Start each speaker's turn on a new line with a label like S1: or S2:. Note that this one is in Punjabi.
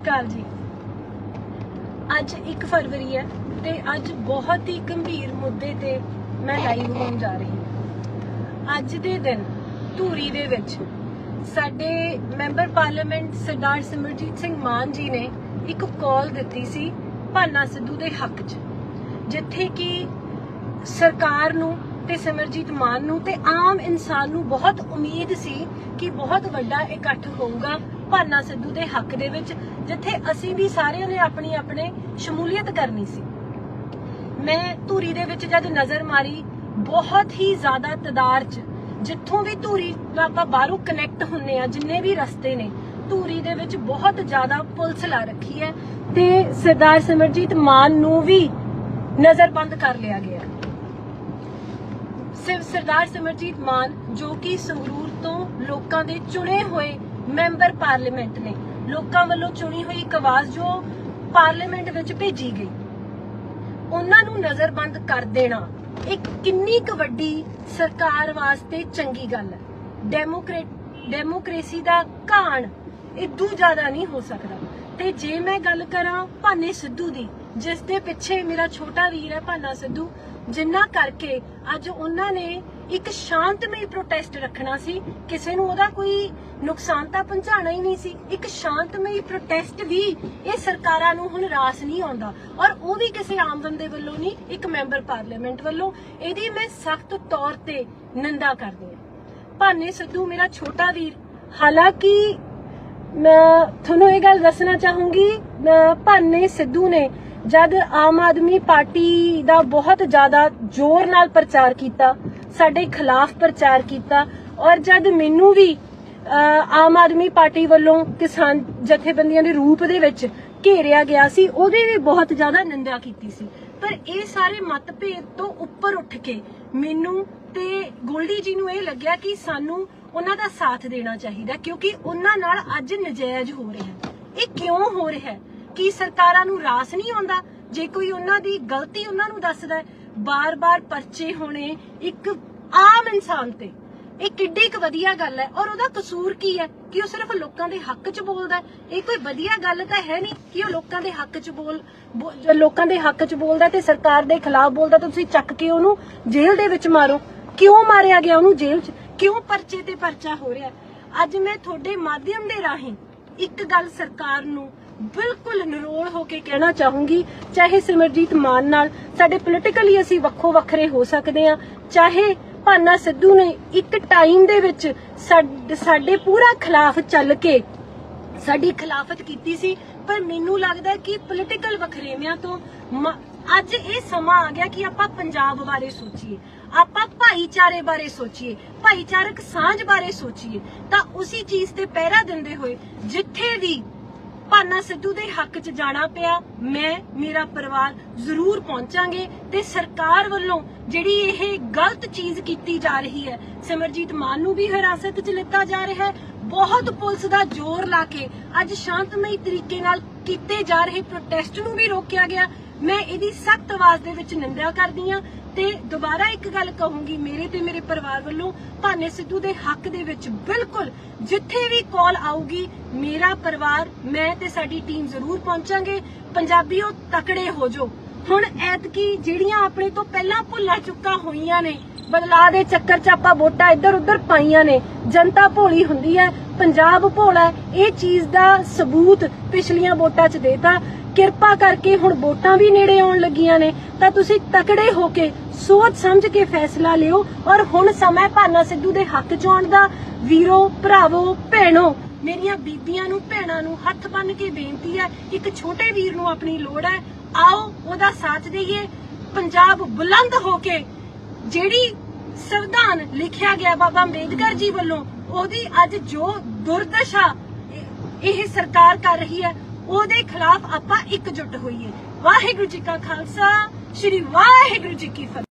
S1: ਕਾਲ ਜੀ। ਅੱਜ 1 ਫਰਵਰੀ ਹੈ ਤੇ ਅੱਜ ਬਹੁਤ ਹੀ ਗੰਭੀਰ ਮੁੱਦੇ ਤੇ ਮੈਂ ਲਾਈਵ ਹੋਣ ਜਾ ਰਹੀ ਹਾਂ। ਅੱਜ ਦੇ ਦਿਨ, ਧੂਰੀ ਦੇ ਵਿੱਚ, ਸਾਡੇ ਮੈਂਬਰ ਪਾਰਲੀਮੈਂਟ ਸਰਦਾਰ ਸਿਮਰਜੀਤ ਸਿੰਘ ਮਾਨ ਜੀ ਨੇ ਇੱਕ ਕਾਲ ਦਿੱਤੀ ਸੀ ਭਾਨਾ ਸਿੱਧੂ ਦੇ ਹੱਕ 'ਚ, ਜਿੱਥੇ ਕਿ ਸਰਕਾਰ ਨੂੰ ਤੇ ਸਿਮਰਜੀਤ ਮਾਨ ਨੂੰ ਤੇ ਆਮ ਇਨਸਾਨ ਨੂੰ ਬਹੁਤ ਉਮੀਦ ਸੀ ਕਿ ਬਹੁਤ ਵੱਡਾ ਇਕੱਠ ਹੋਊਗਾ ਭਾਨਾ ਸਿੱਧੂ ਦੇ ਹੱਕ ਦੇ ਵਿੱਚ, ਜਿੱਥੇ ਅਸੀਂ ਵੀ ਸਾਰਿਆਂ ਨੇ ਆਪਣੀ ਆਪਣੇ ਸ਼ਮੂਲੀਅਤ ਕਰਨੀ ਸੀ। ਮੈਂ ਧੂਰੀ ਦੇ ਵਿੱਚ ਜਦ ਨਜ਼ਰ ਮਾਰੀ, ਬਹੁਤ ਹੀ ਜ਼ਿਆਦਾ ਤਦਾਰ ਚ, ਜਿੱਥੋਂ ਵੀ ਧੂਰੀ ਨਾਲ ਆਪਾਂ ਬਾਹਰੋਂ ਕਨੈਕਟ ਹੁੰਨੇ ਆ, ਜਿੰਨੇ ਵੀ ਰਸਤੇ ਨੇ, ਧੂਰੀ ਦੇ ਵਿੱਚ ਬਹੁਤ ਜ਼ਿਆਦਾ ਪੁਲਿਸ ਲਾ ਰੱਖੀ ਹੈ ਤੇ ਸਰਦਾਰ ਸਿਮਰਜੀਤ ਮਾਨ ਨੂੰ ਵੀ ਨਜ਼ਰਬੰਦ ਕਰ ਲਿਆ ਗਿਆ। ਸਰਦਾਰ ਸਿਮਰਜੀਤ ਮਾਨ ਜੋ ਕਿ ਸੰਗਰੂਰ ਤੋਂ ਲੋਕਾਂ ਦੇ ਚੁਣੇ ਹੋਏ ਮੈਂਬਰ ਪਾਰਲੀਮੈਂਟ ਨੇ ਲੋਕਾਂ ਵੱਲੋਂ ਚੁਣੀ ਹੋਈ ਇੱਕ ਆਵਾਜ਼ ਜੋ ਪਾਰਲੀਮੈਂਟ ਵਿੱਚ ਭੇਜੀ ਗਈ। ਉਹਨਾਂ ਨੂੰ ਨਜ਼ਰਬੰਦ ਕਰ ਦੇਣਾ ਇੱਕ ਕਿੰਨੀ ਕੁ ਵੱਡੀ ਸਰਕਾਰ ਵਾਸਤੇ ਚੰਗੀ ਗੱਲ ਹੈ। ਡੈਮੋਕ੍ਰੇਟ ਡੈਮੋਕ੍ਰੇਸੀ ਦਾ ਘਾਣ ਇਦੋਂ ਜ਼ਿਆਦਾ ਨਹੀਂ ਹੋ ਸਕਦਾ। ਤੇ ਜੇ ਮੈਂ ਗੱਲ ਕਰਾਂ ਭਾਨੇ ਸਿੱਧੂ ਦੀ ਜਿਸ ਦੇ ਪਿੱਛੇ ਮੇਰਾ ਛੋਟਾ ਵੀਰ ਹੈ ਭਾਨਾ ਸਿੱਧੂ, ਜਿੰਨਾ ਕਰਕੇ ਅੱਜ ਉਹਨਾਂ ਨੇ ਇੱਕ ਸ਼ਾਂਤਮਈ ਪ੍ਰੋਟੈਸਟ ਰੱਖਣਾ ਸੀ। ਕਿਸੇ ਨੂੰ ਉਹਦਾ ਕੋਈ ਨੁਕਸਾਨ ਤਾਂ ਪਹੁੰਚਾਣਾ ਹੀ ਨਹੀਂ ਸੀ। ਇੱਕ ਸ਼ਾਂਤਮਈ ਪ੍ਰੋਟੈਸਟ ਵੀ ਇਹ ਸਰਕਾਰਾਂ ਨੂੰ ਹੁਣ ਰਾਸ ਨਹੀਂ ਆਉਂਦਾ। ਔਰ ਉਹ ਵੀ ਕਿਸੇ ਆਮ ਬੰਦੇ ਵੱਲੋਂ ਨਹੀਂ, ਇੱਕ ਮੈਂਬਰ ਪਾਰਲੀਮੈਂਟ ਵੱਲੋਂ। ਇਹਦੀ ਮੈਂ ਸਖਤ ਤੌਰ ਤੇ ਨਿੰਦਾ ਕਰਦੀ ਹਾਂ। ਭਾਨੇ ਸਿੱਧੂ, ਮੇਰਾ ਛੋਟਾ ਵੀਰ, ਹਾਲਾਂਕਿ ਮੈਂ ਤੁਹਾਨੂੰ ਇਹ ਗੱਲ ਦੱਸਣਾ ਚਾਹੂੰਗੀ ਭਾਨੇ ਸਿੱਧੂ ਨੇ ਜਦ ਆਮ ਆਦਮੀ ਪਾਰਟੀ ਦਾ ਬਹੁਤ ਜ਼ਿਆਦਾ ਜ਼ੋਰ ਨਾਲ ਪ੍ਰਚਾਰ ਕੀਤਾ, ਸਾਡੇ ਖਿਲਾਫ ਪ੍ਰਚਾਰ ਕੀਤਾ ਔਰ ਜਦ ਮੈਨੂੰ ਵੀ ਆਮ ਆਦਮੀ ਪਾਰਟੀ ਵੱਲੋਂ ਕਿਸਾਨ ਜਥੇਬੰਦੀਆਂ ਦੇ ਰੂਪ ਦੇ ਵਿੱਚ ਘੇਰਿਆ ਗਿਆ ਸੀ, ਉਹਦੀ ਵੀ ਬਹੁਤ ਜ਼ਿਆਦਾ ਨਿੰਦਾ ਕੀਤੀ ਸੀ। ਪਰ ਇਹ ਸਾਰੇ ਮਤਭੇਦ ਤੋਂ ਉੱਪਰ ਉੱਠ ਕੇ ਮੈਨੂੰ ਤੇ ਗੋਲਡੀ ਜੀ ਨੂੰ ਇਹ ਲੱਗਿਆ ਕਿ ਸਾਨੂੰ ਉਹਨਾਂ ਦਾ ਸਾਥ ਦੇਣਾ ਚਾਹੀਦਾ ਕਿਉਂਕਿ ਉਹਨਾਂ ਨਾਲ ਅੱਜ ਨਜਾਇਜ਼ ਹੋ ਰਿਹਾ। ਹੈ ਇਹ ਕਿਉਂ ਹੋ ਰਿਹਾ? ਹੈ ਕੀ ਸਰਕਾਰਾਂ ਨੂੰ ਰਾਸ ਨਹੀਂ ਆਉਂਦਾ? ਜੇ ਕੋਈ ਉਹਨਾਂ ਦੀ ਗਲਤੀ ਉਹਨਾਂ ਨੂੰ ਦੱਸਦਾ ਹੈ, ਬਾਰ-ਬਾਰ ਪਰਚੇ ਹੋਣੇ ਇੱਕ ਆਮ ਇਨਸਾਨ ਤੇ। ਇਹ ਕਿੱਡੀ ਕੁ ਵਧੀਆ ਗੱਲ ਹੈ। ਔਰ ਉਹਦਾ ਕਸੂਰ ਕੀ ਹੈ? ਕਿ ਉਹ ਸਿਰਫ ਲੋਕਾਂ ਦੇ ਹੱਕ 'ਚ ਬੋਲਦਾ ਇਹ ਕੋਈ ਵਧੀਆ ਗੱਲ ਤਾਂ ਹੈ ਨਹੀਂ ਕਿ ਉਹ ਲੋਕਾਂ ਦੇ ਹੱਕ 'ਚ ਬੋਲ ਲੋਕਾਂ ਦੇ ਹੱਕ 'ਚ ਬੋਲਦਾ ਤੇ ਸਰਕਾਰ ਦੇ ਖਿਲਾਫ ਬੋਲਦਾ ਤਾਂ ਤੁਸੀਂ ਚੱਕ ਕੇ ਉਹਨੂੰ ਜੇਲ੍ਹ ਦੇ ਵਿੱਚ ਮਾਰੋ। ਕਿਉਂ ਮਾਰਿਆ ਗਿਆ ਉਹਨੂੰ ਜੇਲ੍ਹ 'ਚ? ਕਿਉਂ ਪਰਚੇ ਤੇ ਪਰਚਾ ਹੋ ਰਿਹਾ ਅੱਜ ਮੈਂ ਤੁਹਾਡੇ ਮਾਧਿਅਮ ਦੇ ਰਾਹੀਂ ਇੱਕ ਗੱਲ ਸਰਕਾਰ ਨੂੰ ਬਿਲਕੁਲ ਨਿਰੋਲ ਹੋ ਕੇ ਕਹਿਣਾ ਚਾਹੂੰਗੀ, ਚਾਹੇ ਸਿਮਰਜੀਤ ਮਾਨ ਨਾਲ ਸਾਡੇ ਪੋਲੀਟੀਕਲੀ ਅਸੀਂ ਵੱਖੋ ਵੱਖਰੇ ਹੋ ਸਕਦੇ ਆ ਚਾਹੇ ਭਾਨਾ ਸਿੱਧੂ ਨੇ ਇੱਕ ਟਾਈਮ ਦੇ ਵਿੱਚ ਸਾਡੇ ਪੂਰਾ ਖਿਲਾਫ ਚੱਲ ਕੇ ਸਾਡੀ ਖਿਲਾਫਤ ਕੀਤੀ ਸੀ, ਪਰ ਮੈਨੂੰ ਲੱਗਦਾ ਕਿ ਪੋਲੀਟੀਕਲ ਵਖਰੇਵਿਆਂ ਤੋਂ ਅੱਜ ਇਹ ਸਮਾਂ ਆ ਗਿਆ ਕਿ ਆਪਾਂ ਪੰਜਾਬ ਬਾਰੇ ਸੋਚੀਏ, ਆਪਾਂ ਭਾਈਚਾਰੇ ਬਾਰੇ ਸੋਚੀਏ, ਭਾਈਚਾਰਕ ਸਾਂਝ ਬਾਰੇ ਸੋਚੀਏ, ਤਾਂ ਉਸੇ ਚੀਜ਼ ਤੇ ਪਹਿਰਾ ਦਿੰਦੇ ਹੋਏ ਜਿੱਥੇ ਵੀ ਭਾਨਾ ਸਿੱਧੂ ਦੇ ਹੱਕ 'ਚ ਜਾਣਾ ਪਿਆ। ਮੈਂ, ਮੇਰਾ ਪਰਿਵਾਰ ਜ਼ਰੂਰ ਪਹੁੰਚਾਂਗੇ ਤੇ ਸਰਕਾਰ ਵੱਲੋਂ ਜਿਹੜੀ ਇਹ ਗਲਤ ਚੀਜ਼ ਕੀਤੀ ਜਾ ਰਹੀ ਹੈ, ਸਿਮਰਜੀਤ ਮਾਨ ਨੂੰ ਵੀ ਹਿਰਾਸਤ 'ਚ ਲਿੱਤਾ ਜਾ ਰਿਹਾ ਹੈ। ਬਹੁਤ ਪੁਲਿਸ ਦਾ ਜ਼ੋਰ ਲਾ ਕੇ ਅੱਜ ਸ਼ਾਂਤਮਈ ਤਰੀਕੇ ਨਾਲ ਕੀਤੇ ਜਾ ਰਹੇ ਪ੍ਰੋਟੈਸਟ ਨੂੰ ਵੀ ਰੋਕਿਆ ਗਿਆ। ਮੈਂ ਇਹਦੀ ਸਖਤ ਆਵਾਜ਼ ਦੇ ਵਿੱਚ ਨਿੰਦਾ ਕਰਦੀ ਆ ਤੇ ਦੁਬਾਰਾ ਇੱਕ ਗੱਲ ਕਹੂੰਗੀ ਮੇਰੇ ਤੇ ਮੇਰੇ ਪਰਿਵਾਰ ਵੱਲੋਂ, ਭਾਨੇ ਸਿੱਧੂ ਦੇ ਹੱਕ ਦੇ ਵਿੱਚ ਬਿਲਕੁਲ ਜਿੱਥੇ ਵੀ ਕਾਲ ਆਊਗੀ, ਮੇਰਾ ਪਰਿਵਾਰ, ਮੈਂ ਤੇ ਸਾਡੀ ਟੀਮ ਜ਼ਰੂਰ ਪਹੁੰਚਾਂਗੇ। ਪੰਜਾਬੀਓ, ਤਕੜੇ ਹੋ ਜਾਓ। ਹੁਣ ਐਤਕੀ ਜਿਹੜੀਆਂ ਆਪਣੇ ਤੋਂ ਪਹਿਲਾਂ ਭੁੱਲਾਂ ਚੁੱਕਾ ਹੋਈਆਂ ਨੇ, ਬਦਲਾ ਦੇ ਚੱਕਰ 'ਚ ਆਪਾਂ ਵੋਟਾਂ ਇੱਧਰ ਉੱਧਰ ਪਾਈਆਂ ਨੇ, ਜਨਤਾ ਭੋਲੀ ਹੁੰਦੀ ਹੈ, ਪੰਜਾਬ ਭੋਲਾ ਇਹ ਚੀਜ਼ ਦਾ ਸਬੂਤ ਪਿਛਲੀਆਂ ਵੋਟਾਂ 'ਚ ਦੇਤਾ। ਕਿਰਪਾ ਕਰਕੇ ਹੁਣ ਵੋਟਾਂ ਵੀ ਨੇੜੇ ਆਉਣ ਲੱਗੀਆਂ ਨੇ, ਤਾਂ ਤੁਸੀਂ ਤਕੜੇ ਹੋ ਕੇ ਸੋਚ ਸਮਝ ਕੇ ਫੈਸਲਾ ਲਿਓ ਔਰ ਹੁਣ ਸਮਾਂ ਭਾਨਾ ਸਿੱਧੂ ਦੇ ਹੱਕ 'ਚ ਆਉਣ ਦਾ। ਵੀਰੋ, ਭਰਾਵੋ, ਭੈਣੋ, ਮੇਰੀਆਂ ਬੀਬੀਆਂ ਨੂੰ, ਭੈਣਾਂ ਨੂੰ ਹੱਥ ਬੰਨ ਕੇ ਬੇਨਤੀ ਹੈ, ਇੱਕ ਛੋਟੇ ਵੀਰ ਨੂੰ ਆਪਣੀ ਲੋੜ ਹੈ। ਆਓ, ਉਹਦਾ ਸਾਥ ਦੇਈਏ। ਪੰਜਾਬ ਬੁਲੰਦ ਹੋ ਕੇ ਜਿਹੜੀ ਸੰਵਿਧਾਨ ਲਿਖਿਆ ਗਿਆ ਬਾਬਾ ਅੰਬੇਦਕਰ ਜੀ ਵੱਲੋਂ, ਉਹਦੀ ਅੱਜ ਜੋ ਦੁਰਦਸ਼ਾ ਇਹ ਸਰਕਾਰ ਕਰ ਰਹੀ ਹੈ ਉਹਦੇ ਖਿਲਾਫ ਆਪਾਂ ਇਕਜੁੱਟ ਹੋਈਏ। ਵਾਹਿਗੁਰੂ ਜੀ ਕਾ ਖਾਲਸਾ ਸ੍ਰੀ ਵਾਹਿਗੁਰੂ ਜੀ ਕੀ ਫਤਿਹ।